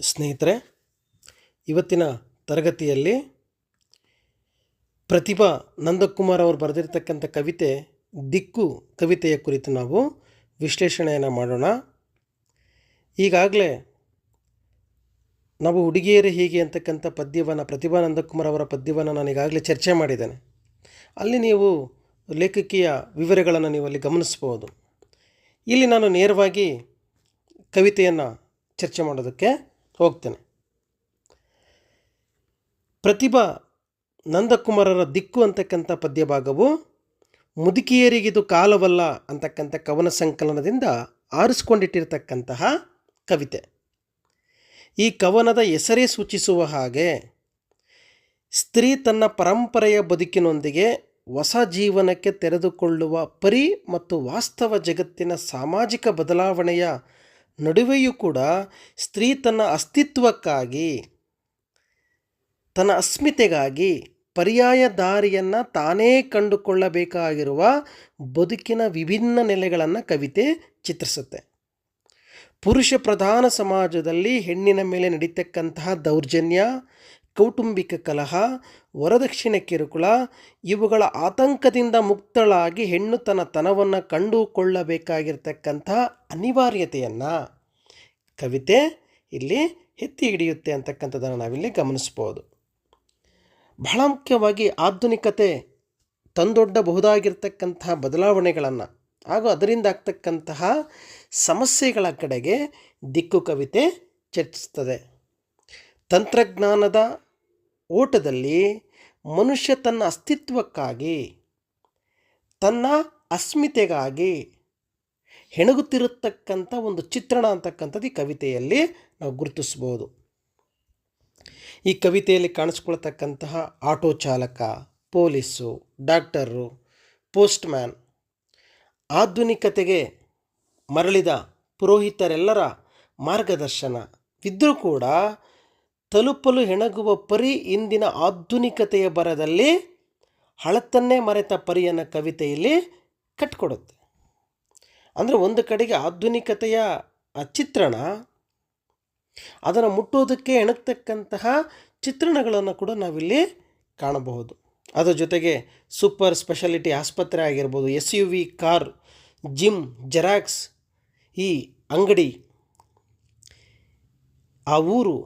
ಸ್ನೇಹಿತರೆ, ಇವತ್ತಿನ ತರಗತಿಯಲ್ಲಿ ಪ್ರತಿಭಾ ನಂದಕುಮಾರ್ ಅವರು ಬರೆದಿರ್ತಕ್ಕಂಥ ಕವಿತೆ, ದಿಕ್ಕು ಕವಿತೆಯ ಕುರಿತು ನಾವು ವಿಶ್ಲೇಷಣೆಯನ್ನು ಮಾಡೋಣ. ಈಗಾಗಲೇ ನಾವು ಹುಡುಗಿಯರು ಹೀಗೆ ಅಂತಕ್ಕಂಥ ಪದ್ಯವನ್ನು, ಪ್ರತಿಭಾ ನಂದಕುಮಾರ್ ಅವರ ಪದ್ಯವನ್ನು ನಾನು ಈಗಾಗಲೇ ಚರ್ಚೆ ಮಾಡಿದ್ದೇನೆ. ಅಲ್ಲಿ ನೀವು ಲೇಖಕಿಯ ವಿವರಗಳನ್ನು ನೀವು ಅಲ್ಲಿ ಗಮನಿಸ್ಬೋದು. ಇಲ್ಲಿ ನಾನು ನೇರವಾಗಿ ಕವಿತೆಯನ್ನು ಚರ್ಚೆ ಮಾಡೋದಕ್ಕೆ ಹೋಗ್ತೇನೆ. ಪ್ರತಿಭಾ ನಂದಕುಮಾರರ ದಿಕ್ಕು ಅಂತಕ್ಕಂಥ ಪದ್ಯಭಾಗವು ಮುದುಕಿಯರಿಗಿದು ಕಾಲವಲ್ಲ ಅಂತಕ್ಕಂಥ ಕವನ ಸಂಕಲನದಿಂದ ಆರಿಸ್ಕೊಂಡಿಟ್ಟಿರ್ತಕ್ಕಂತಹ ಕವಿತೆ. ಈ ಕವನದ ಹೆಸರೇ ಸೂಚಿಸುವ ಹಾಗೆ ಸ್ತ್ರೀ ತನ್ನ ಪರಂಪರೆಯ ಬದುಕಿನೊಂದಿಗೆ ಹೊಸ ಜೀವನಕ್ಕೆ ತೆರೆದುಕೊಳ್ಳುವ ಪರಿ ಮತ್ತು ವಾಸ್ತವ ಜಗತ್ತಿನ ಸಾಮಾಜಿಕ ಬದಲಾವಣೆಯ ನಡುವೆಯೂ ಕೂಡ ಸ್ತ್ರೀ ತನ್ನ ಅಸ್ತಿತ್ವಕ್ಕಾಗಿ, ತನ್ನ ಅಸ್ಮಿತೆಗಾಗಿ ಪರ್ಯಾಯ ದಾರಿಯನ್ನು ತಾನೇ ಕಂಡುಕೊಳ್ಳಬೇಕಾಗಿರುವ ಬದುಕಿನ ವಿಭಿನ್ನ ನೆಲೆಗಳನ್ನು ಕವಿತೆ ಚಿತ್ರಿಸುತ್ತೆ. ಪುರುಷ ಪ್ರಧಾನ ಸಮಾಜದಲ್ಲಿ ಹೆಣ್ಣಿನ ಮೇಲೆ ನಡೀತಕ್ಕಂತಹ ದೌರ್ಜನ್ಯ ಕೌಟುಂಬಿಕ ಕಲಹ, ವರದಕ್ಷಿಣೆ ಕಿರುಕುಳ ಇವುಗಳ ಆತಂಕದಿಂದ ಮುಕ್ತಳಾಗಿ ಹೆಣ್ಣು ತನ್ನ ತನವನ್ನು ಕಂಡುಕೊಳ್ಳಬೇಕಾಗಿರ್ತಕ್ಕಂಥ ಅನಿವಾರ್ಯತೆಯನ್ನು ಕವಿತೆ ಇಲ್ಲಿ ಎತ್ತಿ ಹಿಡಿಯುತ್ತೆ ಅಂತಕ್ಕಂಥದ್ದನ್ನು ನಾವಿಲ್ಲಿ ಗಮನಿಸ್ಬೋದು. ಬಹಳ ಮುಖ್ಯವಾಗಿ ಆಧುನಿಕತೆ ತಂದೊಡ್ಡಬಹುದಾಗಿರ್ತಕ್ಕಂತಹ ಬದಲಾವಣೆಗಳನ್ನು ಹಾಗೂ ಅದರಿಂದ ಆಗ್ತಕ್ಕಂತಹ ಸಮಸ್ಯೆಗಳ ಕಡೆಗೆ ದಿಕ್ಕು ಕವಿತೆ ಚರ್ಚಿಸ್ತದೆ. ತಂತ್ರಜ್ಞಾನದ ಓಟದಲ್ಲಿ ಮನುಷ್ಯ ತನ್ನ ಅಸ್ತಿತ್ವಕ್ಕಾಗಿ, ತನ್ನ ಅಸ್ಮಿತೆಗಾಗಿ ಹೆಣಗುತ್ತಿರತಕ್ಕಂಥ ಒಂದು ಚಿತ್ರಣ ಅಂತಕ್ಕಂಥದ್ದು ಈ ಕವಿತೆಯಲ್ಲಿ ನಾವು ಗುರುತಿಸ್ಬೋದು. ಈ ಕವಿತೆಯಲ್ಲಿ ಕಾಣಿಸ್ಕೊಳ್ತಕ್ಕಂತಹ ಆಟೋ ಚಾಲಕ, ಪೊಲೀಸು, ಡಾಕ್ಟರು, ಪೋಸ್ಟ್ಮ್ಯಾನ್, ಆಧುನಿಕತೆಗೆ ಮರಳಿದ ಪುರೋಹಿತರೆಲ್ಲರ ಮಾರ್ಗದರ್ಶನ ಇದ್ದರೂ ಕೂಡ ತಲುಪಲು ಹೆಣಗುವ ಪರಿ ಇಂದಿನ ಆಧುನಿಕತೆಯ ಬರದಲ್ಲಿ ಹಳತನ್ನೇ ಮರೆತ ಪರಿಯನ್ನು ಕವಿತೆಯಲ್ಲಿ ಕಟ್ಕೊಡುತ್ತೆ. ಅಂದರೆ ಒಂದು ಕಡೆಗೆ ಆಧುನಿಕತೆಯ ಚಿತ್ರಣ, ಅದನ್ನು ಮುಟ್ಟೋದಕ್ಕೆ ಹೆಣಗ್ತಕ್ಕಂತಹ ಚಿತ್ರಣಗಳನ್ನು ಕೂಡ ನಾವಿಲ್ಲಿ ಕಾಣಬಹುದು. ಅದರ ಜೊತೆಗೆ ಸೂಪರ್ ಸ್ಪೆಷಾಲಿಟಿ ಆಸ್ಪತ್ರೆ ಆಗಿರ್ಬೋದು S U V car, gym, xerox, ಈ ಅಂಗಡಿ, ಆ ಊರು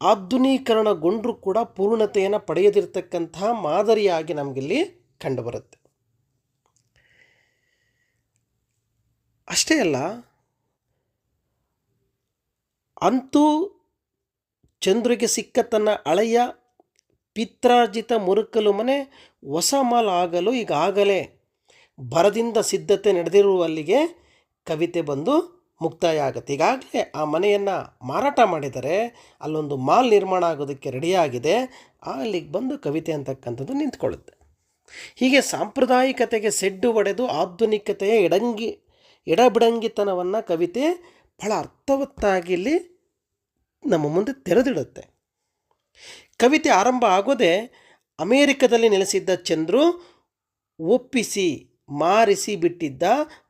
ಆಧುನೀಕರಣಗೊಂಡರೂ ಕೂಡ ಪೂರ್ಣತೆಯನ್ನು ಪಡೆಯದಿರ್ತಕ್ಕಂತಹ ಮಾದರಿಯಾಗಿ ನಮಗಿಲ್ಲಿ ಕಂಡುಬರುತ್ತೆ. ಅಷ್ಟೇ ಅಲ್ಲ, ಅಂತೂ ಚಂದ್ರಿಗೆ ಸಿಕ್ಕ ತನ್ನ ಹಳೆಯ ಪಿತ್ರಾರ್ಜಿತ ಮುರುಕಲು ಮನೆ ಹೊಸ ಮಾಲ್ ಆಗಲು ಈಗಾಗಲೇ ಬರದಿಂದ ಸಿದ್ಧತೆ ನಡೆದಿರುವಲ್ಲಿಗೆ ಕವಿತೆ ಬಂದು ಮುಕ್ತಾಯ ಆಗುತ್ತೆ ಈಗಾಗಲೇ ಆ ಮನೆಯನ್ನು ಮಾರಾಟ ಮಾಡಿದರೆ ಅಲ್ಲೊಂದು ಮಾಲ್ ನಿರ್ಮಾಣ ಆಗೋದಕ್ಕೆ ರೆಡಿಯಾಗಿದೆ. ಅಲ್ಲಿಗೆ ಬಂದು ಕವಿತೆ ಅಂತಕ್ಕಂಥದ್ದು ನಿಂತ್ಕೊಳ್ಳುತ್ತೆ. ಹೀಗೆ ಸಾಂಪ್ರದಾಯಿಕತೆಗೆ ಸೆಡ್ಡು ಒಡೆದು ಆಧುನಿಕತೆಯ ಎಡಂಗಿ, ಎಡಬಿಡಂಗಿತನವನ್ನು ಕವಿತೆ ಬಹಳ ಅರ್ಥವತ್ತಾಗಿ ಇಲ್ಲಿ ನಮ್ಮ ಮುಂದೆ ತೆರೆದಿಡುತ್ತೆ. ಕವಿತೆ ಆರಂಭ ಆಗೋದೇ ಅಮೇರಿಕದಲ್ಲಿ ನೆಲೆಸಿದ್ದ ಚಂದ್ರು ಒಪ್ಪಿಸಿ ಮಾರಿಸಿ ಬಿಟ್ಟಿದ್ದ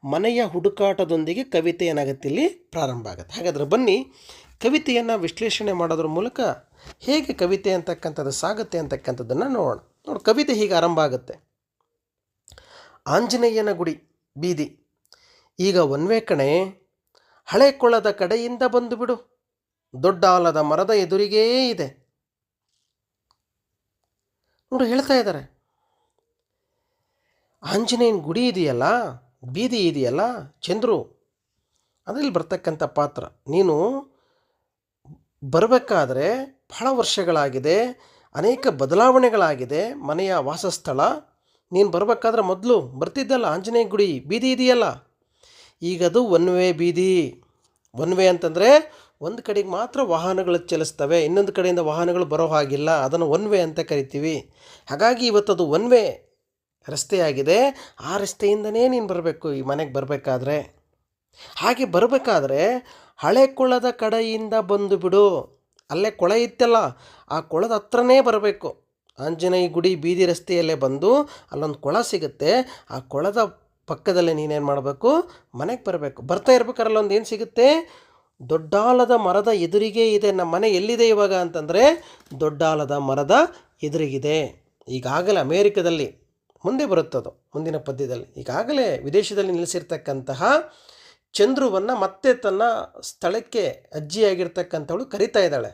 ಮನೆಯ ಹುಡುಕಾಟದೊಂದಿಗೆ ಕವಿತೆ ಏನಾಗುತ್ತೆ ಇಲ್ಲಿ ಪ್ರಾರಂಭ ಆಗುತ್ತೆ. ಹಾಗಾದರೆ ಬನ್ನಿ, ಕವಿತೆಯನ್ನು ವಿಶ್ಲೇಷಣೆ ಮಾಡೋದ್ರ ಮೂಲಕ ಹೇಗೆ ಕವಿತೆ ಅಂತಕ್ಕಂಥದ್ದು, ಸಾಗುತ್ತೆ ಅಂತಕ್ಕಂಥದ್ದನ್ನು ನೋಡೋಣ. ನೋಡಿ, ಕವಿತೆ ಹೀಗೆ ಆರಂಭ ಆಗುತ್ತೆ. ಆಂಜನೇಯನ ಗುಡಿ, ಬೀದಿ. ಈಗ ಒನ್ವೇ ಕಣೆ, ಹಳೆ ಕೊಳದ ಕಡೆಯಿಂದ ಬಂದು ಬಿಡು. ದೊಡ್ಡ ಆಲದ ಮರದ ಎದುರಿಗೇ ಇದೆ. ನೋಡಿ, ಹೇಳ್ತಾ ಇದ್ದಾರೆ. ಆಂಜನೇಯನ ಗುಡಿ ಇದೆಯಲ್ಲ, ಬೀದಿ ಇದೆಯಲ್ಲ ಚಂದ್ರು? ಅದರಲ್ಲಿ ಬರ್ತಕ್ಕಂಥ ಪಾತ್ರ. ನೀನು ಬರಬೇಕಾದ್ರೆ ಬಹಳ ವರ್ಷಗಳಾಗಿದೆ, ಅನೇಕ ಬದಲಾವಣೆಗಳಾಗಿದೆ, ಮನೆಯ ವಾಸಸ್ಥಳ. ನೀನು ಬರಬೇಕಾದ್ರೆ ಮೊದಲು ಬರ್ತಿದ್ದಲ್ಲ ಆಂಜನೇಯ ಗುಡಿ, ಬೀದಿ ಇದೆಯಲ್ಲ? ಈಗದು ಒನ್ ವೇ ಬೀದಿ. ಒನ್ ವೇ ಅಂತಂದರೆ ಒಂದು ಕಡೆಗೆ ಮಾತ್ರ ವಾಹನಗಳು ಚಲಿಸ್ತವೆ, ಇನ್ನೊಂದು ಕಡೆಯಿಂದ ವಾಹನಗಳು ಬರೋ ಹಾಗಿಲ್ಲ. ಅದನ್ನು ಒನ್ ವೇ ಅಂತ ಕರಿತೀವಿ. ಹಾಗಾಗಿ ಇವತ್ತದು ಒನ್ ವೇ. ರಸ್ತೆಯಾಗಿದೆ. ಆ ರಸ್ತೆಯಿಂದನೇ ನೀನು ಬರಬೇಕು, ಈ ಮನೆಗೆ ಬರಬೇಕಾದ್ರೆ. ಹಾಗೆ ಬರಬೇಕಾದ್ರೆ ಹಳೆ ಕೊಳದ ಕಡೆಯಿಂದ ಬಂದು ಬಿಡು. ಅಲ್ಲೇ ಕೊಳ ಇತ್ತಲ್ಲ ಆ ಕೊಳದ ಹತ್ರನೇ ಬರಬೇಕು. ಆಂಜನೇಯ ಗುಡಿ ಬೀದಿ ರಸ್ತೆಯಲ್ಲೇ ಬಂದು ಅಲ್ಲೊಂದು ಕೊಳ ಸಿಗುತ್ತೆ. ಆ ಕೊಳದ ಪಕ್ಕದಲ್ಲೇ ನೀನೇನು ಮಾಡಬೇಕು? ಮನೆಗೆ ಬರಬೇಕು. ಬರ್ತಾ ಇರ್ಬೇಕಾದ್ರೆ ಅಲ್ಲೊಂದು ಏನು ಸಿಗುತ್ತೆ? ದೊಡ್ಡಾಲದ ಮರದ ಎದುರಿಗೆ ಇದೆ. ನಮ್ಮ ಮನೆ ಎಲ್ಲಿದೆ ಇವಾಗ ಅಂತಂದರೆ ದೊಡ್ಡಾಲದ ಮರದ ಎದುರಿಗಿದೆ. ಈಗಾಗಲೇ ಅಮೇರಿಕದಲ್ಲಿ ಮುಂದೆ ಬರುತ್ತದು ಮುಂದಿನ ಪದ್ಯದಲ್ಲಿ. ಈಗಾಗಲೇ ವಿದೇಶದಲ್ಲಿ ನೆಲೆಸಿರ್ತಕ್ಕಂತಹ ಚಂದ್ರುವನ್ನು ಮತ್ತೆ ತನ್ನ ಸ್ಥಳಕ್ಕೆ ಅಜ್ಜಿಯಾಗಿರ್ತಕ್ಕಂಥವಳು ಕರಿತಾ ಇದ್ದಾಳೆ.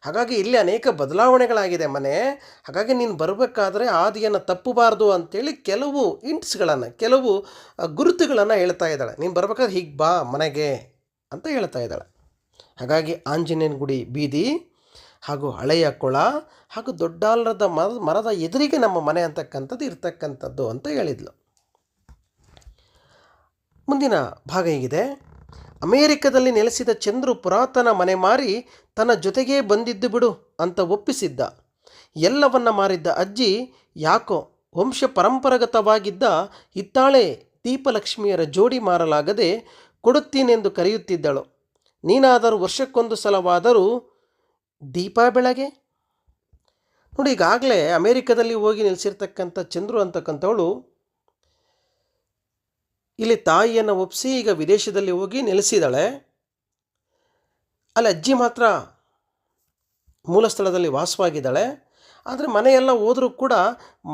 ಹಾಗಾಗಿ ಇಲ್ಲಿ ಅನೇಕ ಬದಲಾವಣೆಗಳಾಗಿದೆ ಮನೆ. ಹಾಗಾಗಿ ನೀನು ಬರಬೇಕಾದ್ರೆ ಆದಿಯನ್ನು ತಪ್ಪಬಾರ್ದು ಅಂತೇಳಿ ಕೆಲವು ಇಂಟ್ಸ್ಗಳನ್ನು, ಕೆಲವು ಗುರುತುಗಳನ್ನು ಹೇಳ್ತಾ ಇದ್ದಾಳೆ. ನೀನು ಬರಬೇಕಾದ್ರೆ ಹೀಗೆ ಬಾ ಮನೆಗೆ ಅಂತ ಹೇಳ್ತಾ ಇದ್ದಾಳೆ. ಹಾಗಾಗಿ ಆಂಜನೇಯನ ಗುಡಿ ಬೀದಿ ಹಾಗೂ ಹಳೆಯ ಕೊಳ ಹಾಗೂ ದೊಡ್ಡಾಲರದ ಮರದ ಮರದ ಎದುರಿಗೆ ನಮ್ಮ ಮನೆ ಅಂತಕ್ಕಂಥದ್ದು ಇರ್ತಕ್ಕಂಥದ್ದು ಅಂತ ಹೇಳಿದ್ಲು. ಮುಂದಿನ ಭಾಗ ಹೀಗಿದೆ. ಅಮೇರಿಕದಲ್ಲಿ ನೆಲೆಸಿದ ಚಂದ್ರು ಪುರಾತನ ಮನೆ ಮಾರಿ ತನ್ನ ಜೊತೆಗೇ ಬಂದಿದ್ದು ಬಿಡು ಅಂತ ಒಪ್ಪಿಸಿದ್ದ. ಎಲ್ಲವನ್ನ ಮಾರಿದ್ದ ಅಜ್ಜಿ ಯಾಕೋ ವಂಶ ಪರಂಪರಾಗತವಾಗಿದ್ದ ಹಿತ್ತಾಳೆ ದೀಪಲಕ್ಷ್ಮಿಯರ ಜೋಡಿ ಮಾರಲಾಗದೆ ಕೊಡುತ್ತೀನೆಂದು ಕರೆಯುತ್ತಿದ್ದಳು. ನೀನಾದರೂ ವರ್ಷಕ್ಕೊಂದು ಸಲವಾದರೂ ದೀಪ ಬೆಳಗ್ಗೆ? ನೋಡಿ, ಈಗಾಗಲೇ ಅಮೇರಿಕದಲ್ಲಿ ಹೋಗಿ ನೆಲೆಸಿರ್ತಕ್ಕಂಥ ಚಂದ್ರು ಅಂತಕ್ಕಂಥವಳು ಇಲ್ಲಿ ತಾಯಿಯನ್ನು ಒಪ್ಪಿಸಿ ಈಗ ವಿದೇಶದಲ್ಲಿ ಹೋಗಿ ನೆಲೆಸಿದಾಳೆ ಅಲ್ಲಿ ಅಜ್ಜಿ ಮಾತ್ರ ಮೂಲ ಸ್ಥಳದಲ್ಲಿ ವಾಸವಾಗಿದ್ದಾಳೆ. ಆದರೆ ಮನೆಯೆಲ್ಲ ಹೋದರೂ ಕೂಡ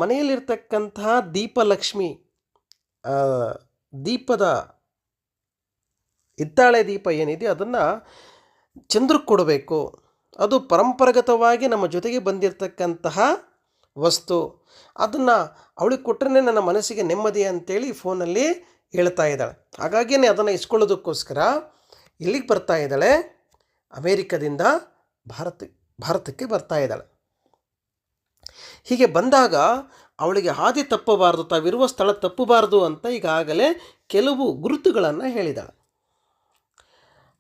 ಮನೆಯಲ್ಲಿರ್ತಕ್ಕಂತಹ ದೀಪಲಕ್ಷ್ಮಿ ದೀಪದ ಹಿತ್ತಾಳೆ ದೀಪ ಏನಿದೆ ಅದನ್ನು ಚಂದ್ರಕ್ಕೆ ಕೊಡಬೇಕು. ಅದು ಪರಂಪರಾಗತವಾಗಿ ನಮ್ಮ ಜೊತೆಗೆ ಬಂದಿರತಕ್ಕಂತಹ ವಸ್ತು. ಅದನ್ನು ಅವಳಿಗೆ ಕೊಟ್ಟರೆ ನನ್ನ ಮನಸ್ಸಿಗೆ ನೆಮ್ಮದಿ ಅಂತೇಳಿ ಫೋನಲ್ಲಿ ಹೇಳ್ತಾ ಇದ್ದಾಳೆ. ಹಾಗಾಗಿಯೇ ಅದನ್ನು ಇಸ್ಕೊಳ್ಳೋದಕ್ಕೋಸ್ಕರ ಇಲ್ಲಿಗೆ ಬರ್ತಾ ಇದ್ದಾಳೆ. ಅಮೇರಿಕದಿಂದ ಭಾರತ, ಭಾರತಕ್ಕೆ ಬರ್ತಾ ಇದ್ದಾಳೆ. ಹೀಗೆ ಬಂದಾಗ ಅವಳಿಗೆ ಹಾದಿ ತಪ್ಪಬಾರದು, ತಾವಿರುವ ಸ್ಥಳ ತಪ್ಪಬಾರದು ಅಂತ ಈಗಾಗಲೇ ಕೆಲವು ಗುರುತುಗಳನ್ನು ಹೇಳಿದಾಳೆ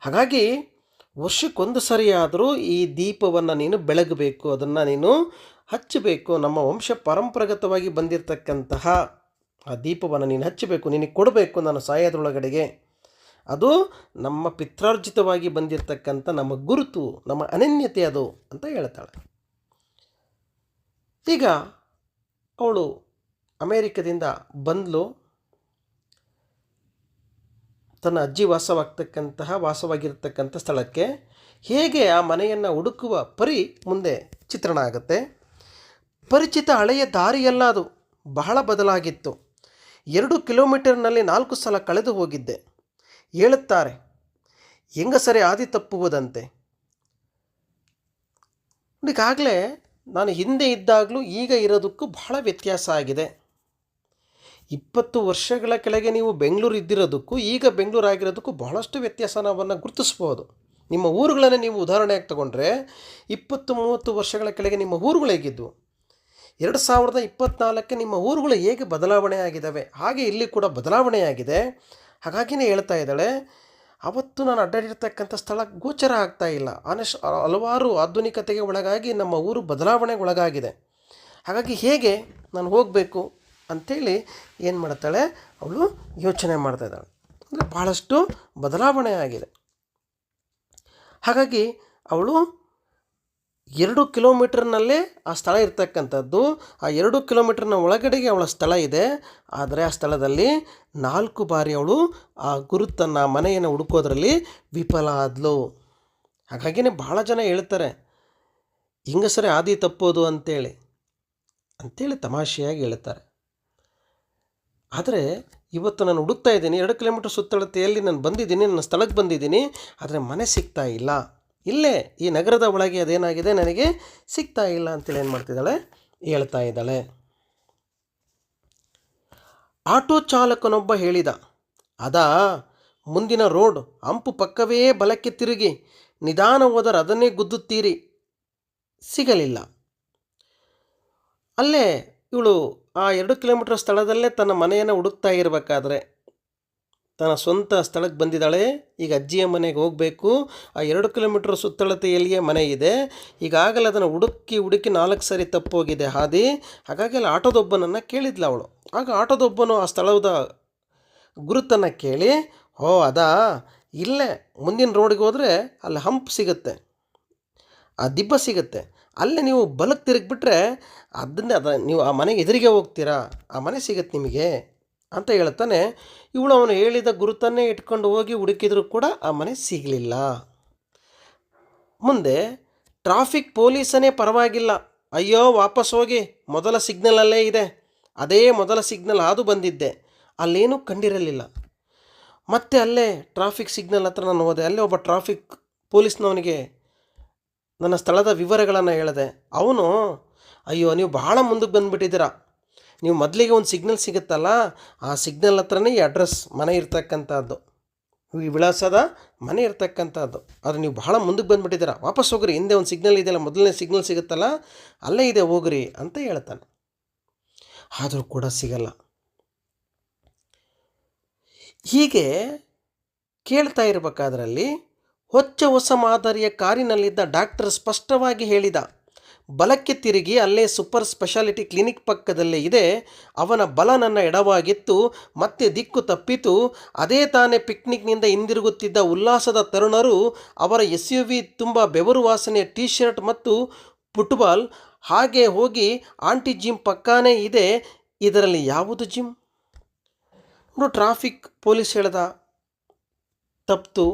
ಹಾಗಾಗಿ ವರ್ಷಕ್ಕೊಂದು ಸರಿಯಾದರೂ ಈ ದೀಪವನ್ನು ನೀನು ಬೆಳಗಬೇಕು, ಅದನ್ನು ನೀನು ಹಚ್ಚಬೇಕು. ನಮ್ಮ ವಂಶ ಪರಂಪರಾಗತವಾಗಿ ಬಂದಿರತಕ್ಕಂತಹ ಆ ದೀಪವನ್ನು ನೀನು ಹಚ್ಚಬೇಕು, ನಿನಗೆ ಕೊಡಬೇಕು ನಾನು ಸಾಯೋದ್ರೊಳಗಡೆಗೆ. ಅದು ನಮ್ಮ ಪಿತ್ರಾರ್ಜಿತವಾಗಿ ಬಂದಿರತಕ್ಕಂಥ ನಮ್ಮ ಗುರುತು, ನಮ್ಮ ಅನನ್ಯತೆ ಅದು ಅಂತ ಹೇಳ್ತಾಳೆ. ಈಗ ಅವಳು ಅಮೇರಿಕದಿಂದ ಬಂದಳು ತನ್ನ ಅಜ್ಜಿ ವಾಸವಾಗ್ತಕ್ಕಂತಹ, ವಾಸವಾಗಿರ್ತಕ್ಕಂಥ ಸ್ಥಳಕ್ಕೆ ಹೇಗೆ ಆ ಮನೆಯನ್ನು ಹುಡುಕುವ ಪರಿ ಮುಂದೆ ಚಿತ್ರಣ ಆಗುತ್ತೆ. ಪರಿಚಿತ ಹಳೆಯ ದಾರಿಯಲ್ಲ ಅದು ಬಹಳ ಬದಲಾಗಿತ್ತು. ಎರಡು ಕಿಲೋಮೀಟರ್ನಲ್ಲಿ ನಾಲ್ಕು ಸಲ ಕಳೆದು ಹೋಗಿದ್ದೆ. ಹೇಳುತ್ತಾರೆ, ಹೆಂಗಸರೆ ಆದಿ ತಪ್ಪುವುದಂತೆ. ಈಗಾಗಲೇ ನಾನು ಹಿಂದೆ ಇದ್ದಾಗಲೂ ಈಗ ಇರೋದಕ್ಕೂ ಬಹಳ ವ್ಯತ್ಯಾಸ ಆಗಿದೆ. ಇಪ್ಪತ್ತು ವರ್ಷಗಳ ಕೆಳಗೆ ನೀವು ಬೆಂಗಳೂರು ಇದ್ದಿರೋದಕ್ಕೂ ಈಗ ಬೆಂಗಳೂರು ಆಗಿರೋದಕ್ಕೂ ಬಹಳಷ್ಟು ವ್ಯತ್ಯಾಸ ನಾವನ್ನು ಗುರುತಿಸ್ಬೋದು. ನಿಮ್ಮ ಊರುಗಳನ್ನು ನೀವು ಉದಾಹರಣೆಯಾಗಿ ತಗೊಂಡ್ರೆ, ಇಪ್ಪತ್ತು ಮೂವತ್ತು ವರ್ಷಗಳ ಕೆಳಗೆ ನಿಮ್ಮ ಊರುಗಳು ಹೇಗಿದ್ದವು ಎರಡು ಸಾವಿರದ ಇಪ್ಪತ್ತ್ನಾಲ್ಕಕ್ಕೆ ನಿಮ್ಮ ಊರುಗಳು ಹೇಗೆ ಬದಲಾವಣೆ ಆಗಿದ್ದಾವೆ ಹಾಗೆ ಇಲ್ಲಿ ಕೂಡ ಬದಲಾವಣೆ ಆಗಿದೆ ಹಾಗಾಗಿನೇ ಹೇಳ್ತಾ ಇದ್ದಾಳೆ, ಅವತ್ತು ನಾನು ಅಡ್ಡಾಡಿರ್ತಕ್ಕಂಥ ಸ್ಥಳ ಗೋಚರ ಆಗ್ತಾ ಇಲ್ಲ. ಅನಶ್ ಹಲವಾರು ಆಧುನಿಕತೆಗೆ ಒಳಗಾಗಿ ನಮ್ಮ ಊರು ಬದಲಾವಣೆಗೆ ಒಳಗಾಗಿದೆ. ಹಾಗಾಗಿ ಹೇಗೆ ನಾನು ಹೋಗಬೇಕು? ಅಂಥೇಳಿ ಏನು ಮಾಡ್ತಾಳೆ? ಅವಳು ಯೋಚನೆ ಮಾಡ್ತಾ ಇದ್ದಾಳೆ. ಅಂದರೆ ಭಾಳಷ್ಟು ಬದಲಾವಣೆ ಆಗಿದೆ. ಹಾಗಾಗಿ ಅವಳು ಎರಡು ಕಿಲೋಮೀಟರ್ನಲ್ಲೇ ಆ ಸ್ಥಳ ಇರ್ತಕ್ಕಂಥದ್ದು. ಆ ಎರಡು ಕಿಲೋಮೀಟರ್ನ ಒಳಗಡೆಗೆ ಅವಳ ಸ್ಥಳ ಇದೆ. ಆದರೆ ಆ ಸ್ಥಳದಲ್ಲಿ ನಾಲ್ಕು ಬಾರಿ ಅವಳು ಆ ಗುರುತನ್ನು ಮನೆಯನ್ನು ಹುಡುಕೋದ್ರಲ್ಲಿ ವಿಫಲ ಆದಳು ಹಾಗಾಗಿನೇ ಭಾಳ ಜನ ಹೇಳ್ತಾರೆ, ಹಿಂಗಸರೇ, ಆದಿ ತಪ್ಪೋದು ಅಂತೇಳಿ. ಅಂಥೇಳಿ ತಮಾಷೆಯಾಗಿ ಹೇಳ್ತಾರೆ. ಆದರೆ ಇವತ್ತು ನಾನು ಹುಡುಕ್ತಾ ಇದ್ದೀನಿ, ಎರಡು ಕಿಲೋಮೀಟರ್ ಸುತ್ತಳತೆಯಲ್ಲಿ ನಾನು ಬಂದಿದ್ದೀನಿ, ನನ್ನ ಸ್ಥಳಕ್ಕೆ ಬಂದಿದ್ದೀನಿ, ಆದರೆ ಮನೆ ಸಿಗ್ತಾ ಇಲ್ಲ. ಇಲ್ಲೇ, ಈ ನಗರದ ಒಳಗೆ ಅದೇನಾಗಿದೆ, ನನಗೆ ಸಿಗ್ತಾ ಇಲ್ಲ ಅಂತೇಳಿ ಏನು ಮಾಡ್ತಿದ್ದಾಳೆ? ಹೇಳ್ತಾ ಇದ್ದಾಳೆ. ಆಟೋ ಚಾಲಕನೊಬ್ಬ ಹೇಳಿದ, ಅದಾ, ಮುಂದಿನ ರೋಡ್ ಹಂಪು ಪಕ್ಕವೇ ಬಲಕ್ಕೆ ತಿರುಗಿ, ನಿಧಾನ ಹೋದರೆ ಅದನ್ನೇ ಗುದ್ದುತ್ತೀರಿ. ಸಿಗಲಿಲ್ಲ. ಅಲ್ಲೇ ಇವಳು ಆ ಎರಡು ಕಿಲೋಮೀಟರ್ ಸ್ಥಳದಲ್ಲೇ ತನ್ನ ಮನೆಯನ್ನು ಹುಡುಕ್ತಾ ಇರಬೇಕಾದ್ರೆ, ತನ್ನ ಸ್ವಂತ ಸ್ಥಳಕ್ಕೆ ಬಂದಿದ್ದಾಳೆ. ಈಗ ಅಜ್ಜಿಯ ಮನೆಗೆ ಹೋಗಬೇಕು. ಆ ಎರಡು ಕಿಲೋಮೀಟ್ರ್ ಸುತ್ತಳತೆಯಲ್ಲಿಯೇ ಮನೆ ಇದೆ. ಈಗಾಗಲೇ ಅದನ್ನು ಹುಡುಕಿ ಹುಡುಕಿ ನಾಲ್ಕು ಸಾರಿ ತಪ್ಪೋಗಿದೆ ಹಾದಿ. ಹಾಗಾಗಿ ಅಲ್ಲಿ ಆಟೋದೊಬ್ಬನನ್ನು ಕೇಳಿದ್ಲು ಅವಳು. ಆಗ ಆಟೋದೊಬ್ಬನು ಆ ಸ್ಥಳದ ಗುರುತನ್ನು ಕೇಳಿ, ಓ, ಅದಾ? ಇಲ್ಲೇ ಮುಂದಿನ ರೋಡಿಗೆ ಹೋದರೆ ಅಲ್ಲಿ ಹಂಪ್ ಸಿಗುತ್ತೆ. ಆ ದಿಬ್ಬ ಸಿಗುತ್ತೆ. ಅಲ್ಲೇ ನೀವು ಬಲಕ್ಕೆ ತಿರುಗಿಬಿಟ್ರೆ ಅದನ್ನೇ ಅದ, ನೀವು ಆ ಮನೆಗೆ ಎದುರಿಗೆ ಹೋಗ್ತೀರಾ, ಆ ಮನೆ ಸಿಗುತ್ತೆ ನಿಮಗೆ ಅಂತ ಹೇಳ್ತಾನೆ ಇವಳು ಅವನು ಹೇಳಿದ ಗುರುತನ್ನೇ ಇಟ್ಕೊಂಡು ಹೋಗಿ ಹುಡುಕಿದ್ರು ಕೂಡ ಆ ಮನೆ ಸಿಗಲಿಲ್ಲ. ಮುಂದೆ ಟ್ರಾಫಿಕ್ ಪೊಲೀಸನೇ ಪರವಾಗಿಲ್ಲ. ಅಯ್ಯೋ, ವಾಪಸ್ ಹೋಗಿ. ಮೊದಲ ಸಿಗ್ನಲಲ್ಲೇ ಇದೆ. ಅದೇ ಮೊದಲ ಸಿಗ್ನಲ್ ಆದು ಬಂದಿದ್ದೆ. ಅಲ್ಲೇನೂ ಕಂಡಿರಲಿಲ್ಲ. ಮತ್ತೆ ಅಲ್ಲೇ ಟ್ರಾಫಿಕ್ ಸಿಗ್ನಲ್ ಹತ್ರ ನಾನು ಹೋದೆ. ಅಲ್ಲೇ ಒಬ್ಬ ಟ್ರಾಫಿಕ್ ಪೊಲೀಸ್ನವನಿಗೆ ನನ್ನ ಸ್ಥಳದ ವಿವರಗಳನ್ನು ಹೇಳಿದೆ. ಅವನು, ಅಯ್ಯೋ, ನೀವು ಭಾಳ ಮುಂದಕ್ಕೆ ಬಂದುಬಿಟ್ಟಿದ್ದೀರಾ. ನೀವು ಮೊದಲಿಗೆ ಒಂದು ಸಿಗ್ನಲ್ ಸಿಗುತ್ತಲ್ಲ, ಆ ಸಿಗ್ನಲ್ ಹತ್ರನೇ ಈ ಅಡ್ರೆಸ್ ಮನೆ ಇರ್ತಕ್ಕಂಥದ್ದು. ಈ ವಿಳಾಸದ ಮನೆ ಇರ್ತಕ್ಕಂಥದ್ದು. ಆದರೆ ನೀವು ಭಾಳ ಮುಂದಕ್ಕೆ ಬಂದುಬಿಟ್ಟಿದ್ದೀರಾ. ವಾಪಸ್ ಹೋಗ್ರಿ, ಹಿಂದೆ ಒಂದು ಸಿಗ್ನಲ್ ಇದೆಯಲ್ಲ, ಮೊದಲನೇ ಸಿಗ್ನಲ್ ಸಿಗುತ್ತಲ್ಲ, ಅಲ್ಲೇ ಇದೆ, ಹೋಗ್ರಿ ಅಂತ ಹೇಳ್ತಾನೆ. ಆದರೂ ಕೂಡ ಸಿಗಲ್ಲ. ಹೀಗೆ ಕೇಳ್ತಾ ಇರಬೇಕಾದ್ರಲ್ಲಿ ಹೊಚ್ಚ ಹೊಸ ಮಾದರಿಯ ಕಾರಿನಲ್ಲಿದ್ದ ಡಾಕ್ಟರ್ ಸ್ಪಷ್ಟವಾಗಿ ಹೇಳಿದ, ಬಲಕ್ಕೆ ತಿರುಗಿ ಅಲ್ಲೇ ಸೂಪರ್ ಸ್ಪೆಷಾಲಿಟಿ ಕ್ಲಿನಿಕ್ ಪಕ್ಕದಲ್ಲೇ ಇದೆ, ಅವನ ಬಲ ನನ್ನ ಎಡವಾಗಿತ್ತು, ಮತ್ತೆ ದಿಕ್ಕು ತಪ್ಪಿತು, ಅದೇ ತಾನೇ ಪಿಕ್ನಿಕ್ನಿಂದ ಹಿಂದಿರುಗುತ್ತಿದ್ದ ಉಲ್ಲಾಸದ ತರುಣರು ಅವರ ಎಸ್ ಯು ವಿ ತುಂಬ ಬೆವರು ವಾಸನೆಯ ಟೀ ಶರ್ಟ್ ಮತ್ತು ಫುಟ್ಬಾಲ್ ಹಾಗೆ ಹೋಗಿ ಆಂಟಿ ಜಿಮ್ ಪಕ್ಕಾನೇ ಇದೆ, ಇದರಲ್ಲಿ ಯಾವುದು ಜಿಮ್? ನೋಡು ಟ್ರಾಫಿಕ್ ಪೊಲೀಸ್ ಹೇಳ್ದ ತಪ್ಪಿತು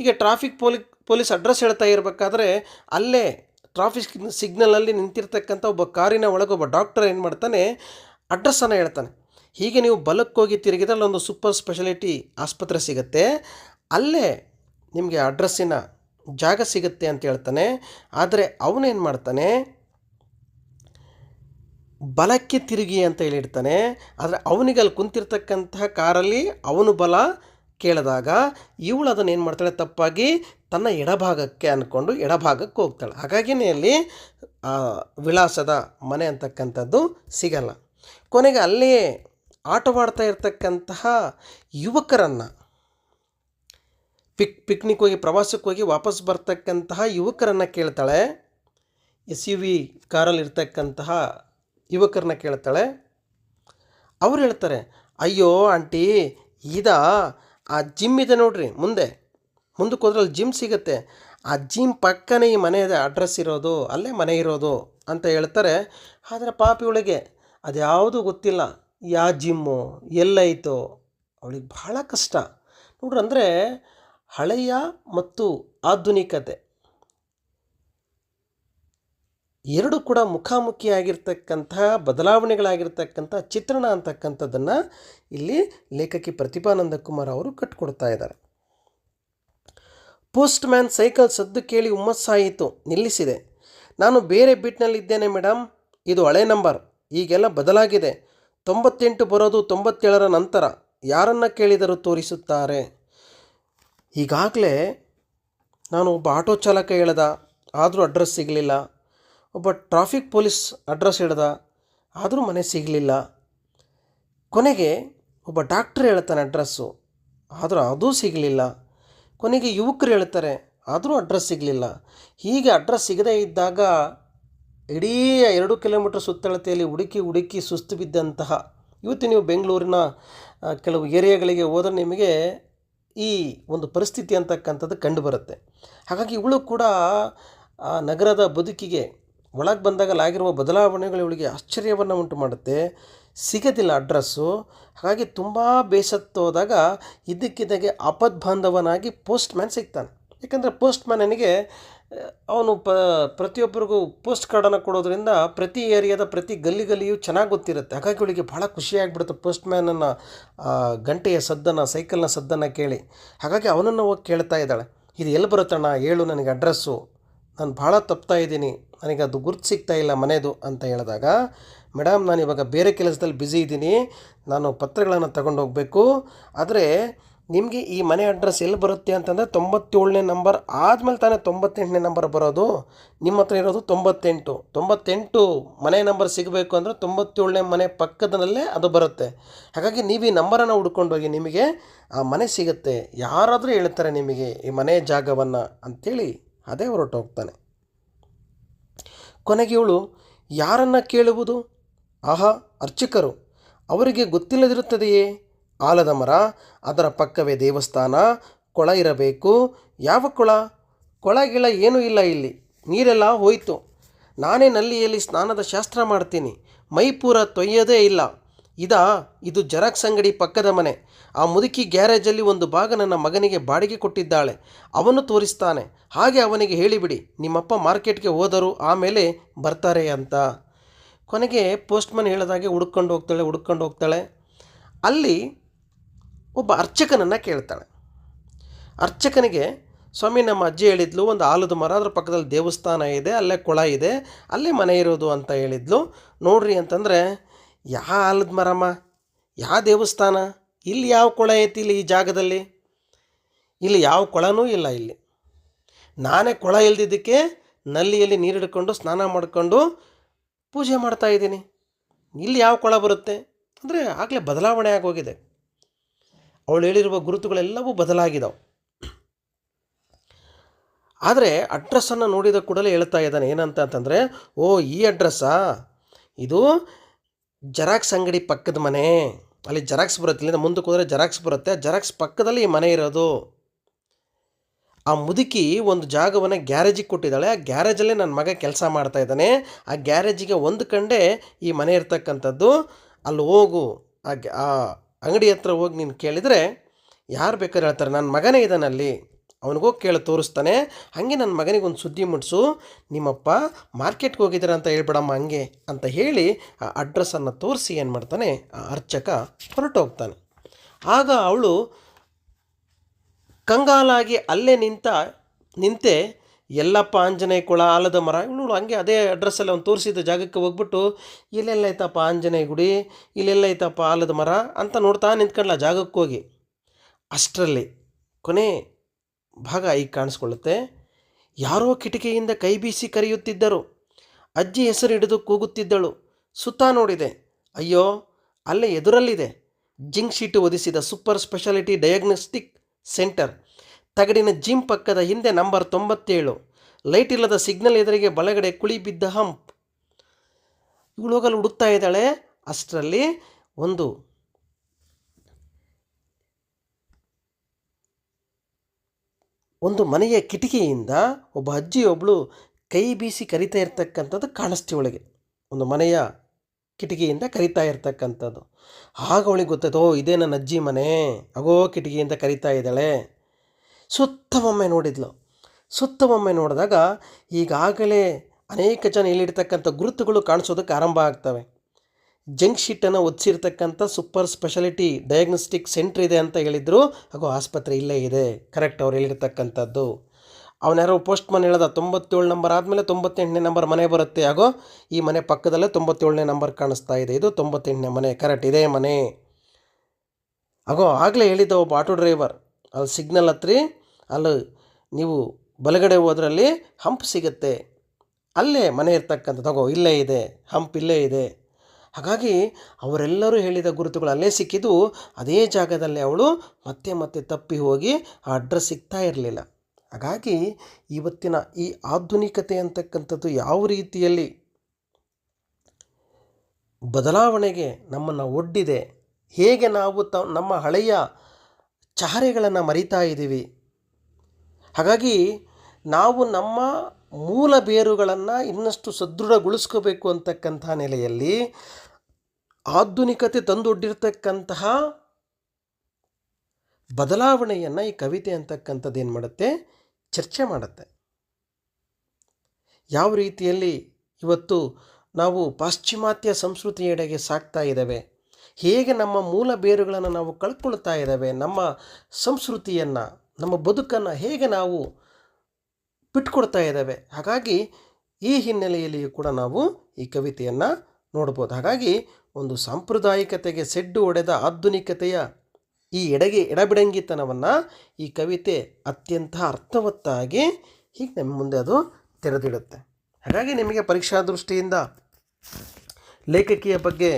ಹೀಗೆ ಟ್ರಾಫಿಕ್ ಪೊಲಿ ಪೊಲೀಸ್ ಅಡ್ರೆಸ್ ಹೇಳ್ತಾ ಇರಬೇಕಾದ್ರೆ ಅಲ್ಲೇ ಟ್ರಾಫಿಕ್ ಸಿಗ್ನಲಲ್ಲಿ ನಿಂತಿರ್ತಕ್ಕಂಥ ಒಬ್ಬ ಕಾರಿನ ಒಳಗೆ ಒಬ್ಬ ಡಾಕ್ಟರ್ ಏನು ಮಾಡ್ತಾನೆ ಅಡ್ರೆಸ್ಸನ್ನು ಹೇಳ್ತಾನೆ. ಹೀಗೆ ನೀವು ಬಲಕ್ಕೆ ಹೋಗಿ ತಿರುಗಿದ್ರೆ ಅಲ್ಲೊಂದು ಸೂಪರ್ ಸ್ಪೆಷಾಲಿಟಿ ಆಸ್ಪತ್ರೆ ಸಿಗುತ್ತೆ. ಅಲ್ಲೇ ನಿಮಗೆ ಅಡ್ರೆಸ್ಸಿನ ಜಾಗ ಸಿಗುತ್ತೆ ಅಂತ ಹೇಳ್ತಾನೆ. ಆದರೆ ಅವನೇನು ಮಾಡ್ತಾನೆ, ಬಲಕ್ಕೆ ತಿರುಗಿ ಅಂತ ಹೇಳಿರ್ತಾನೆ. ಆದರೆ ಅವನಿಗೆ ಅಲ್ಲಿ ಕುಂತಿರ್ತಕ್ಕಂತಹ ಕಾರಲ್ಲಿ ಅವನು ಬಲ ಕೇಳಿದಾಗ ಇವಳು ಅದನ್ನು ಏನು ಮಾಡ್ತಾಳೆ? ತಪ್ಪಾಗಿ ತನ್ನ ಎಡಭಾಗಕ್ಕೆ ಅಂದ್ಕೊಂಡು ಎಡಭಾಗಕ್ಕೆ ಹೋಗ್ತಾಳೆ. ಹಾಗಾಗಿನೇ ಅಲ್ಲಿ ವಿಳಾಸದ ಮನೆ ಅಂತಕ್ಕಂಥದ್ದು ಸಿಗಲ್ಲ. ಕೊನೆಗೆ ಅಲ್ಲಿಯೇ ಆಟವಾಡ್ತಾ ಇರ್ತಕ್ಕಂತಹ ಯುವಕರನ್ನು, ಪಿಕ್, ಪಿಕ್ನಿಕ್ ಹೋಗಿ, ಪ್ರವಾಸಕ್ಕೆ ಹೋಗಿ ವಾಪಸ್ ಬರ್ತಕ್ಕಂತಹ ಯುವಕರನ್ನು ಕೇಳ್ತಾಳೆ. ಎಸ್ ಯು ವಿ ಕಾರಲ್ಲಿ ಇರ್ತಕ್ಕಂತಹ ಯುವಕರನ್ನ ಕೇಳ್ತಾಳೆ. ಅವ್ರು ಹೇಳ್ತಾರೆ, ಅಯ್ಯೋ, ಆಂಟಿ, ಇದಾ ಆ ಜಿಮ್ ಇದೆ ನೋಡ್ರಿ, ಮುಂದೆ. ಮುಂದಕ್ಕೆ ಹೋದ್ರೆ ಅಲ್ಲಿ ಜಿಮ್ ಸಿಗುತ್ತೆ. ಆ ಜಿಮ್ ಪಕ್ಕನೇ ಈ ಮನೆಯದ ಅಡ್ರೆಸ್ ಇರೋದು, ಅಲ್ಲೇ ಮನೆ ಇರೋದು ಅಂತ ಹೇಳ್ತಾರೆ. ಆದರೆ ಪಾಪಿಯೊಳಗೆ ಅದ್ಯಾವುದು ಗೊತ್ತಿಲ್ಲ. ಯಾವ ಜಿಮ್ಮು ಎಲ್ಲೈತೋ. ಅವಳಿಗೆ ಭಾಳ ಕಷ್ಟ. ನೋಡ್ರಿ, ಅಂದರೆ ಹಳೆಯ ಮತ್ತು ಆಧುನಿಕತೆ. ಎರಡು ಕೂಡ ಮುಖಾಮುಖಿಯಾಗಿರ್ತಕ್ಕಂತಹ ಬದಲಾವಣೆಗಳಾಗಿರ್ತಕ್ಕಂಥ, ಚಿತ್ರಣ ಅಂತಕ್ಕಂಥದ್ದನ್ನು ಇಲ್ಲಿ ಲೇಖಕಿ ಪ್ರತಿಭಾನಂದ ಕುಮಾರ್ ಅವರು ಕಟ್ಕೊಡ್ತಾ ಇದ್ದಾರೆ. ಪೋಸ್ಟ್ ಮ್ಯಾನ್ ಸೈಕಲ್ ಸದ್ದು ಕೇಳಿ ಹುಮ್ಮಸ್ಸಾಯಿತು, ನಿಲ್ಲಿಸಿದೆ. ನಾನು ಬೇರೆ ಬಿಟ್ನಲ್ಲಿದ್ದೇನೆ ಮೇಡಮ್ ಇದು ಹಳೆ ನಂಬರ್, ಈಗೆಲ್ಲ ಬದಲಾಗಿದೆ. ತೊಂಬತ್ತೆಂಟು ಬರೋದು ತೊಂಬತ್ತೇಳರ ನಂತರ, ಯಾರನ್ನು ಕೇಳಿದರೂ ತೋರಿಸುತ್ತಾರೆ. ಈಗಾಗಲೇ ನಾನು ಒಬ್ಬ ಆಟೋ ಚಾಲಕ ಹೇಳ್ದ, ಆದರೂ ಅಡ್ರೆಸ್ ಸಿಗಲಿಲ್ಲ. ಒಬ್ಬ ಟ್ರಾಫಿಕ್ ಪೊಲೀಸ್ ಅಡ್ರೆಸ್ ಹೇಳ್ದ ಆದರೂ ಮನೆ ಸಿಗಲಿಲ್ಲ. ಕೊನೆಗೆ ಒಬ್ಬ ಡಾಕ್ಟ್ರ್ ಹೇಳ್ತಾನೆ ಅಡ್ರೆಸ್ಸು, ಆದರೂ ಅದೂ ಸಿಗಲಿಲ್ಲ. ಕೊನೆಗೆ ಯುವಕರು ಹೇಳ್ತಾರೆ, ಆದರೂ ಅಡ್ರೆಸ್ ಸಿಗಲಿಲ್ಲ. ಹೀಗೆ ಅಡ್ರೆಸ್ ಸಿಗದೇ ಇದ್ದಾಗ ಇಡೀ ಎರಡು ಕಿಲೋಮೀಟ್ರ್ ಸುತ್ತಳತೆಯಲ್ಲಿ ಹುಡುಕಿ ಹುಡುಕಿ ಸುಸ್ತು ಬಿದ್ದಂತಹ, ಇವತ್ತು ನೀವು ಬೆಂಗಳೂರಿನ ಕೆಲವು ಏರಿಯಾಗಳಿಗೆ ಹೋದರೆ ನಿಮಗೆ ಈ ಒಂದು ಪರಿಸ್ಥಿತಿ ಅಂತಕ್ಕಂಥದ್ದು ಕಂಡುಬರುತ್ತೆ. ಹಾಗಾಗಿ ಇವಳು ಕೂಡ ಆ ನಗರದ ಬದುಕಿಗೆ ಒಳಗೆ ಬಂದಾಗ ಆಗಿರುವ ಬದಲಾವಣೆಗಳು ಇವಳಿಗೆ ಆಶ್ಚರ್ಯವನ್ನು ಉಂಟು ಮಾಡುತ್ತೆ. ಸಿಗೋದಿಲ್ಲ ಅಡ್ರೆಸ್ಸು. ಹಾಗಾಗಿ ತುಂಬ ಬೇಸತ್ತೋದಾಗ ಇದ್ದಕ್ಕಿದ್ದಾಗೆ ಆಪದ್ಬಾಂಧವನಾಗಿ ಪೋಸ್ಟ್ ಮ್ಯಾನ್ ಸಿಗ್ತಾನೆ. ಯಾಕಂದರೆ ಪೋಸ್ಟ್ ಮ್ಯಾನನಿಗೆ ಅವನು ಪ, ಪ್ರತಿಯೊಬ್ಬರಿಗೂ ಪೋಸ್ಟ್ ಕಾರ್ಡನ್ನು ಕೊಡೋದ್ರಿಂದ ಪ್ರತಿ ಏರಿಯಾದ ಪ್ರತಿ ಗಲ್ಲಿ ಗಲ್ಲಿಯೂ ಚೆನ್ನಾಗಿ ಗೊತ್ತಿರುತ್ತೆ. ಹಾಗಾಗಿ ಇವಳಿಗೆ ಭಾಳ ಖುಷಿಯಾಗ್ಬಿಡುತ್ತೆ ಪೋಸ್ಟ್ ಮ್ಯಾನನ್ನು ಗಂಟೆಯ ಸದ್ದನ್ನು, ಸೈಕಲ್ನ ಸದ್ದನ್ನು ಕೇಳಿ. ಹಾಗಾಗಿ ಅವನನ್ನು ಹೋಗಿ ಕೇಳ್ತಾ ಇದ್ದಾಳೆ. ಇದು ಎಲ್ಲಿ ಬರುತ್ತಣ್ಣ? ಹೇಳು ನನಗೆ ಅಡ್ರೆಸ್ಸು. ನಾನು ಭಾಳ ತಪ್ತಾ ಇದ್ದೀನಿ. ನನಗೆ ಅದು ಗುರ್ತು ಸಿಗ್ತಾ ಇಲ್ಲ ಮನೆದು ಅಂತ ಹೇಳಿದಾಗ, ಮೇಡಮ್, ನಾನು ಇವಾಗ ಬೇರೆ ಕೆಲಸದಲ್ಲಿ ಬ್ಯುಸಿ ಇದ್ದೀನಿ. ನಾನು ಪತ್ರಗಳನ್ನು ತಗೊಂಡು ಹೋಗಬೇಕು. ಆದರೆ ನಿಮಗೆ ಈ ಮನೆ ಅಡ್ರೆಸ್ ಎಲ್ಲಿ ಬರುತ್ತೆ ಅಂತಂದರೆ ತೊಂಬತ್ತೇಳನೇ ನಂಬರ್ ಆದಮೇಲೆ ತಾನೇ ತೊಂಬತ್ತೆಂಟನೇ ನಂಬರ್ ಬರೋದು. ನಿಮ್ಮ ಹತ್ರ ಇರೋದು ತೊಂಬತ್ತೆಂಟು. ತೊಂಬತ್ತೆಂಟು ಮನೆ ನಂಬರ್ ಸಿಗಬೇಕು ಅಂದರೆ ತೊಂಬತ್ತೇಳನೇ ಮನೆ ಪಕ್ಕದಲ್ಲೇ ಅದು ಬರುತ್ತೆ. ಹಾಗಾಗಿ ನೀವು ಈ ನಂಬರನ್ನು ಹುಡ್ಕೊಂಡೋಗಿ ನಿಮಗೆ ಆ ಮನೆ ಸಿಗುತ್ತೆ. ಯಾರಾದರೂ ಹೇಳ್ತಾರೆ ನಿಮಗೆ ಈ ಮನೆ ಜಾಗವನ್ನು ಅಂಥೇಳಿ ಅದೇ ಹೊರಟೋಗ್ತಾನೆ. ಕೊನೆಗೆ ಇವಳು, ಯಾರನ್ನ ಕೇಳುವುದು? ಆಹಾ, ಅರ್ಚಕರು. ಅವರಿಗೆ ಗೊತ್ತಿಲ್ಲದಿರುತ್ತದೆಯೇ? ಆಲದ ಮರ, ಅದರ ಪಕ್ಕವೇ ದೇವಸ್ಥಾನ, ಕೊಳ ಇರಬೇಕು. ಯಾವ ಕೊಳ? ಕೊಳಗಿಳ ಏನೂ ಇಲ್ಲ ಇಲ್ಲಿ. ನೀರೆಲ್ಲ ಹೋಯಿತು. ನಾನೇ ನಲ್ಲಿಯಲ್ಲಿ ಸ್ನಾನದ ಶಾಸ್ತ್ರ ಮಾಡ್ತೀನಿ. ಮೈಪೂರ ತೊಯ್ಯೋದೇ ಇಲ್ಲ. ಇದಾ, ಇದು ಜೆರಾಕ್ಸ್ ಅಂಗಡಿ ಪಕ್ಕದ ಮನೆ. ಆ ಮುದುಕಿ ಗ್ಯಾರೇಜಲ್ಲಿ ಒಂದು ಭಾಗ ನನ್ನ ಮಗನಿಗೆ ಬಾಡಿಗೆ ಕೊಟ್ಟಿದ್ದಾಳೆ. ಅವನು ತೋರಿಸ್ತಾನೆ. ಹಾಗೆ ಅವನಿಗೆ ಹೇಳಿಬಿಡಿ, ನಿಮ್ಮಪ್ಪ ಮಾರ್ಕೆಟ್ಗೆ ಹೋದರು ಆಮೇಲೆ ಬರ್ತಾರೆ ಅಂತ. ಕೊನೆಗೆ ಪೋಸ್ಟ್ಮನ್ ಹೇಳಿದಾಗೆ ಹುಡ್ಕೊಂಡು ಹೋಗ್ತಾಳೆ ಹುಡ್ಕೊಂಡು ಹೋಗ್ತಾಳೆ. ಅಲ್ಲಿ ಒಬ್ಬ ಅರ್ಚಕನನ್ನು ಕೇಳ್ತಾಳೆ. ಅರ್ಚಕನಿಗೆ, ಸ್ವಾಮಿ, ನಮ್ಮ ಅಜ್ಜಿ ಹೇಳಿದ್ಲು, ಒಂದು ಆಲದ ಮರ ಅದರ ಪಕ್ಕದಲ್ಲಿ ದೇವಸ್ಥಾನ ಇದೆ, ಅಲ್ಲೇ ಕೊಳ ಇದೆ, ಅಲ್ಲೇ ಮನೆ ಇರೋದು ಅಂತ ಹೇಳಿದ್ಲು. ನೋಡ್ರಿ ಅಂತಂದರೆ ಯಾ ಆಲದ ಮರಮ್ಮ ಯಾವ ದೇವಸ್ಥಾನ? ಇಲ್ಲಿ ಯಾವ ಕೊಳ ಐತಿ ಇಲ್ಲಿ ಈ ಜಾಗದಲ್ಲಿ? ಇಲ್ಲಿ ಯಾವ ಕೊಳನೂ ಇಲ್ಲ ಇಲ್ಲಿ. ನಾನೇ ಕೊಳ ಇಲ್ದಿದ್ದಕ್ಕೆ ನಲ್ಲಿಯಲ್ಲಿ ನೀರು ಹಿಡ್ಕೊಂಡು ಸ್ನಾನ ಮಾಡಿಕೊಂಡು ಪೂಜೆ ಮಾಡ್ತಾ ಇದ್ದೀನಿ. ಇಲ್ಲಿ ಯಾವ ಕೊಳ ಬರುತ್ತೆ? ಅಂದರೆ ಆಗಲೇ ಬದಲಾವಣೆ ಆಗೋಗಿದೆ. ಅವಳು ಹೇಳಿರುವ ಗುರುತುಗಳೆಲ್ಲವೂ ಬದಲಾಗಿದ್ದಾವೆ ಆದರೆ ಅಡ್ರೆಸ್ಸನ್ನು ನೋಡಿದ ಕೂಡಲೇ ಹೇಳ್ತಾ ಇದ್ದಾನೆ ಏನಂತ ಅಂತಂದರೆ, ಓ ಈ ಅಡ್ರೆಸ್ಸಾ? ಇದು ಜೆರಾಕ್ಸ್ ಅಂಗಡಿ ಪಕ್ಕದ ಮನೆ. ಅಲ್ಲಿ ಜೆರಾಕ್ಸ್ ಬರುತ್ತೆ. ಇಲ್ಲಿಂದ ಮುಂದಕ್ಕೆ ಹೋದರೆ ಜೆರಾಕ್ಸ್ ಬರುತ್ತೆ. ಜೆರಾಕ್ಸ್ ಪಕ್ಕದಲ್ಲಿ ಈ ಮನೆ ಇರೋದು. ಆ ಮುದುಕಿ ಒಂದು ಜಾಗವನ್ನು ಗ್ಯಾರೇಜಿಗೆ ಕೊಟ್ಟಿದ್ದಾಳೆ. ಆ ಗ್ಯಾರೇಜಲ್ಲೇ ನನ್ನ ಮಗ ಕೆಲಸ ಮಾಡ್ತಾ ಇದ್ದಾನೆ. ಆ ಗ್ಯಾರೇಜಿಗೆ ಒಂದು ಕಂಡೆ ಈ ಮನೆ ಇರ್ತಕ್ಕಂಥದ್ದು. ಅಲ್ಲಿ ಹೋಗು. ಆ ಅಂಗಡಿ ಹತ್ರ ಹೋಗಿ ನೀನು ಕೇಳಿದರೆ, ಯಾರು ಬೇಕಾದ್ರೆ ಹೇಳ್ತಾರೆ, ನನ್ನ ಮಗನೇ ಇದ್ದಾನೆ ಅಲ್ಲಿ ಅವನಿಗೋಗಿ ಕೇಳಿ, ತೋರಿಸ್ತಾನೆ. ಹಾಗೆ ನನ್ನ ಮಗನಿಗೆ ಒಂದು ಸುದ್ದಿ ಮುಟ್ಸು. ನಿಮ್ಮಪ್ಪ ಮಾರ್ಕೆಟ್ಗೆ ಹೋಗಿದ್ದಾರೆ ಅಂತ ಹೇಳ್ಬಿಡಮ್ಮ, ಹಂಗೆ ಅಂತ ಹೇಳಿ ಆ ಅಡ್ರೆಸ್ಸನ್ನು ತೋರಿಸಿ ಏನು ಮಾಡ್ತಾನೆ, ಆ ಅರ್ಚಕ ಹೊರಟೋಗ್ತಾನೆ. ಆಗ ಅವಳು ಕಂಗಾಲಾಗಿ ಅಲ್ಲೇ ನಿಂತ ನಿಂತೆ, ಎಲ್ಲಪ್ಪ, ಆಂಜನೇಯ ಕೊಳ, ಆಲದ ಮರ ಇವಳು ಹಂಗೆ ಅದೇ ಅಡ್ರೆಸ್ಸಲ್ಲಿ ಅವ್ನು ತೋರಿಸಿದ ಜಾಗಕ್ಕೆ ಹೋಗ್ಬಿಟ್ಟು, ಇಲ್ಲೆಲ್ಲ ಐತಪ್ಪ ಆಂಜನೇಯ ಗುಡಿ, ಇಲ್ಲೆಲ್ಲ ಐತಪ್ಪ ಆಲದ ಮರ ಅಂತ ನೋಡ್ತಾ ನಿಂತ್ಕೊಂಡ್ಲ ಜಾಗಕ್ಕೆ ಹೋಗಿ. ಅಷ್ಟರಲ್ಲಿ ಕೊನೆ ಭಾಗ ಈಗ ಕಾಣಿಸ್ಕೊಳ್ಳುತ್ತೆ. ಯಾರೋ ಕಿಟಕಿಯಿಂದ ಕೈ ಬೀಸಿ ಕರೆಯುತ್ತಿದ್ದರು. ಅಜ್ಜಿ ಹೆಸರು ಹಿಡಿದು ಕೂಗುತ್ತಿದ್ದಳು. ಸುತ್ತ ನೋಡಿದೆ. ಅಯ್ಯೋ, ಅಲ್ಲೇ ಎದುರಲ್ಲಿದೆ. ಜಿಂಕ್ ಶೀಟ್ ಒದಿಸಿದ ಸೂಪರ್ ಸ್ಪೆಷಾಲಿಟಿ ಡಯಾಗ್ನೋಸ್ಟಿಕ್ ಸೆಂಟರ್. ತಗಡಿನ ಜಿಮ್ ಪಕ್ಕದ ಹಿಂದೆ ನಂಬರ್ ತೊಂಬತ್ತೇಳು. ಲೈಟ್ ಇಲ್ಲದ ಸಿಗ್ನಲ್ ಎದುರಿಗೆ ಬಲಗಡೆ ಕುಳಿ ಬಿದ್ದ ಹಂಪ್. ಇವಳು ಹೋಗಲು ಹುಡುಕ್ತಾ ಇದ್ದಾಳೆ. ಅಷ್ಟರಲ್ಲಿ ಒಂದು ಒಂದು ಮನೆಯ ಕಿಟಕಿಯಿಂದ ಒಬ್ಬ ಅಜ್ಜಿ ಒಬ್ಬಳು ಕೈ ಬೀಸಿ ಕರಿತಾ ಇರ್ತಕ್ಕಂಥದ್ದು ಕಾಣಿಸ್ತಿ ಒಳಗೆ ಒಂದು ಮನೆಯ ಕಿಟಕಿಯಿಂದ ಕರಿತಾ ಇರ್ತಕ್ಕಂಥದ್ದು. ಆಗ ಅವಳಿಗೆ ಗೊತ್ತಾಯ್ತು, ಓ, ಇದೇ ನನ್ನ ಅಜ್ಜಿ ಮನೆ. ಅಗೋ, ಕಿಟಕಿಯಿಂದ ಕರಿತಾ ಇದ್ದಾಳೆ. ಸುತ್ತ ಒಮ್ಮೆ ನೋಡಿದ್ಲು. ಸುತ್ತ ಒಮ್ಮೆ ನೋಡಿದಾಗ ಈಗಾಗಲೇ ಅನೇಕ ಜನ ಇಲ್ಲಿರ್ತಕ್ಕಂಥ ಗುರುತುಗಳು ಕಾಣಿಸೋದಕ್ಕೆ ಆರಂಭ ಆಗ್ತವೆ. ಜಂಕ್ ಶೀಟನ್ನು ಒದಿಸಿರ್ತಕ್ಕಂಥ ಸೂಪರ್ ಸ್ಪೆಷಾಲಿಟಿ ಡಯಾಗ್ನೋಸ್ಟಿಕ್ ಸೆಂಟ್ರ್ ಇದೆ ಅಂತ ಹೇಳಿದರು. ಹಾಗೂ ಆಸ್ಪತ್ರೆ ಇಲ್ಲೇ ಇದೆ. ಕರೆಕ್ಟ್ ಅವ್ರು ಹೇಳಿರ್ತಕ್ಕಂಥದ್ದು. ಅವನ್ಯಾರೋ ಪೋಸ್ಟ್ ಮನ್ ಹೇಳ್ದ ತೊಂಬತ್ತೇಳು ನಂಬರ್ ಆದಮೇಲೆ ತೊಂಬತ್ತೆಂಟನೇ ನಂಬರ್ ಮನೆ ಬರುತ್ತೆ. ಹಾಗೂ ಈ ಮನೆ ಪಕ್ಕದಲ್ಲೇ ತೊಂಬತ್ತೇಳನೇ ನಂಬರ್ ಕಾಣಿಸ್ತಾ ಇದೆ. ಇದು ತೊಂಬತ್ತೆಂಟನೇ ಮನೆ. ಕರೆಕ್ಟ್ ಇದೇ ಮನೆ. ಹಾಗೋ ಆಗಲೇ ಹೇಳಿದ್ದ ಒಬ್ಬ ಆಟೋ ಡ್ರೈವರ್, ಅಲ್ಲಿ ಸಿಗ್ನಲ್ ಹತ್ರಿ, ಅಲ್ಲಿ ನೀವು ಬಲಗಡೆ ಹೋದ್ರಲ್ಲಿ ಹಂಪ್ ಸಿಗುತ್ತೆ. ಅಲ್ಲೇ ಮನೆ ಇರ್ತಕ್ಕಂಥದ್ದು. ತಗೋ, ಇಲ್ಲೇ ಇದೆ. ಹಂಪ್ ಇಲ್ಲೇ ಇದೆ. ಹಾಗಾಗಿ ಅವರೆಲ್ಲರೂ ಹೇಳಿದ ಗುರುತುಗಳು ಅಲ್ಲೇ ಸಿಕ್ಕಿದ್ದು ಅದೇ ಜಾಗದಲ್ಲಿ ಅವಳು ಮತ್ತೆ ಮತ್ತೆ ತಪ್ಪಿ ಹೋಗಿ ಆ ಅಡ್ರೆಸ್ ಸಿಗ್ತಾ ಇರಲಿಲ್ಲ. ಹಾಗಾಗಿ ಇವತ್ತಿನ ಈ ಆಧುನಿಕತೆ ಅಂತಕ್ಕಂಥದ್ದು ಯಾವ ರೀತಿಯಲ್ಲಿ ಬದಲಾವಣೆಗೆ ನಮ್ಮನ್ನು ಒಡ್ಡಿದೆ, ಹೇಗೆ ನಾವು ತ, ನಮ್ಮ ಹಳೆಯ ಚಹರೆಗಳನ್ನು ಮರಿತಾ ಇದ್ದೀವಿ ಹಾಗಾಗಿ ನಾವು ನಮ್ಮ ಮೂಲ ಬೇರುಗಳನ್ನು ಇನ್ನಷ್ಟು ಸದೃಢಗೊಳಿಸ್ಕೋಬೇಕು ಅಂತಕ್ಕಂಥ ನೆಲೆಯಲ್ಲಿ ಆಧುನಿಕತೆ ತಂದೊಡ್ಡಿರ್ತಕ್ಕಂತಹ ಬದಲಾವಣೆಯನ್ನು ಈ ಕವಿತೆ ಅಂತಕ್ಕಂಥದ್ದು ಏನು ಮಾಡುತ್ತೆ? ಚರ್ಚೆ ಮಾಡುತ್ತೆ. ಯಾವ ರೀತಿಯಲ್ಲಿ ಇವತ್ತು ನಾವು ಪಾಶ್ಚಿಮಾತ್ಯ ಸಂಸ್ಕೃತಿಯೆಡೆಗೆ ಸಾಕ್ತಾ ಇದ್ದಾವೆ, ಹೇಗೆ ನಮ್ಮ ಮೂಲ ಬೇರುಗಳನ್ನು ನಾವು ಕಳ್ಕೊಳ್ತಾ ಇದ್ದಾವೆ, ನಮ್ಮ ಸಂಸ್ಕೃತಿಯನ್ನು, ನಮ್ಮ ಬದುಕನ್ನು ಹೇಗೆ ನಾವು ಬಿಟ್ಕೊಡ್ತಾ ಇದ್ದಾವೆ. ಹಾಗಾಗಿ ಈ ಹಿನ್ನೆಲೆಯಲ್ಲಿಯೂ ಕೂಡ ನಾವು ಈ ಕವಿತೆಯನ್ನು ನೋಡ್ಬೋದು. ಹಾಗಾಗಿ ಒಂದು ಸಾಂಪ್ರದಾಯಿಕತೆಗೆ ಸೆಡ್ಡು ಒಡೆದ ಆಧುನಿಕತೆಯ ಈ ಎಡಗೆ ಎಡಬಿಡಂಗಿತನವನ್ನು ಈ ಕವಿತೆ ಅತ್ಯಂತ ಅರ್ಥವತ್ತಾಗಿ ಹೀಗೆ ನಮ್ಮ ಮುಂದೆ ಅದು ತೆರೆದಿಡುತ್ತೆ. ಹಾಗಾಗಿ ನಿಮಗೆ ಪರೀಕ್ಷಾ ದೃಷ್ಟಿಯಿಂದ ಲೇಖಕಿಯ ಬಗ್ಗೆ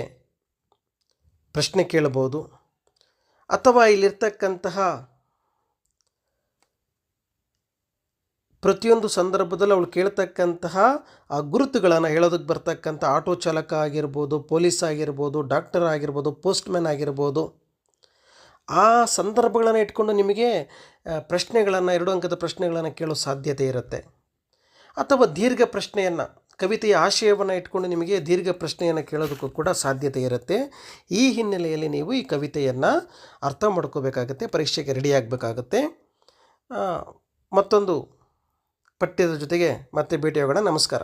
ಪ್ರಶ್ನೆ ಕೇಳಬಹುದು. ಅಥವಾ ಇಲ್ಲಿರ್ತಕ್ಕಂತಹ ಪ್ರತಿಯೊಂದು ಸಂದರ್ಭದಲ್ಲಿ ಅವಳು ಕೇಳ್ತಕ್ಕಂತಹ ಆ ಗುರುತುಗಳನ್ನು ಹೇಳೋದಕ್ಕೆ ಬರ್ತಕ್ಕಂಥ ಆಟೋ ಚಾಲಕ ಆಗಿರ್ಬೋದು, ಪೊಲೀಸ್ ಆಗಿರ್ಬೋದು, ಡಾಕ್ಟರ್ ಆಗಿರ್ಬೋದು, ಪೋಸ್ಟ್ಮ್ಯಾನ್ ಆಗಿರ್ಬೋದು, ಆ ಸಂದರ್ಭಗಳನ್ನು ಇಟ್ಕೊಂಡು ನಿಮಗೆ ಪ್ರಶ್ನೆಗಳನ್ನು, ಎರಡು ಅಂಕದ ಪ್ರಶ್ನೆಗಳನ್ನು ಕೇಳೋ ಸಾಧ್ಯತೆ ಇರುತ್ತೆ. ಅಥವಾ ದೀರ್ಘ ಪ್ರಶ್ನೆಯನ್ನು, ಕವಿತೆಯ ಆಶಯವನ್ನು ಇಟ್ಕೊಂಡು ನಿಮಗೆ ದೀರ್ಘ ಪ್ರಶ್ನೆಯನ್ನು ಕೇಳೋದಕ್ಕೂ ಕೂಡ ಸಾಧ್ಯತೆ ಇರುತ್ತೆ. ಈ ಹಿನ್ನೆಲೆಯಲ್ಲಿ ನೀವು ಈ ಕವಿತೆಯನ್ನು ಅರ್ಥ ಮಾಡ್ಕೋಬೇಕಾಗತ್ತೆ, ಪರೀಕ್ಷೆಗೆ ರೆಡಿ ಆಗಬೇಕಾಗತ್ತೆ. ಮತ್ತೊಂದು ಪಠ್ಯದ ಜೊತೆಗೆ ಮತ್ತೆ ಭೇಟಿಯಾಗೋಣ. ನಮಸ್ಕಾರ.